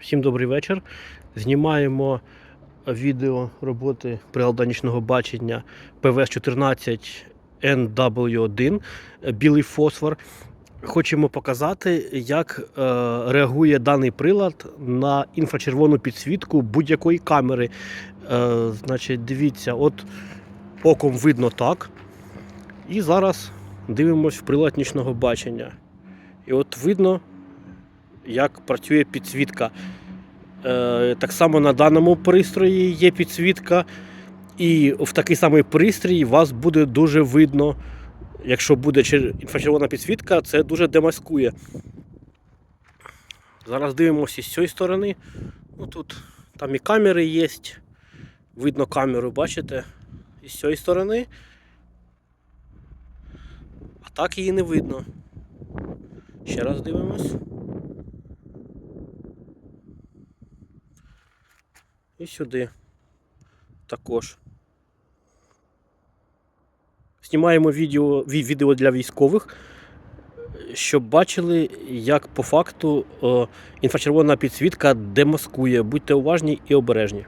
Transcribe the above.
Всім добрий вечір. Знімаємо відео роботи приладу нічного бачення ПВС-14 NW1 білий фосфор. Хочемо показати, як е, реагує даний прилад на інфрачервону підсвітку будь-якої камери. Е, значить, дивіться, от оком видно так. І зараз дивимось в прилад нічного бачення. І от видно, як працює підсвітка. Е, так само на даному пристрої є підсвітка, і в такий самий пристрій вас буде дуже видно. Якщо буде інфрачервона підсвітка, це дуже демаскує. Зараз дивимося з цієї сторони. Ну, тут там і камери є. Видно камеру, бачите? І з цієї сторони. А так її не видно. Ще раз дивимось. І сюди також. Знімаємо відео, відео для військових, щоб бачили, як по факту інфрачервона підсвітка демаскує. Будьте уважні і обережні.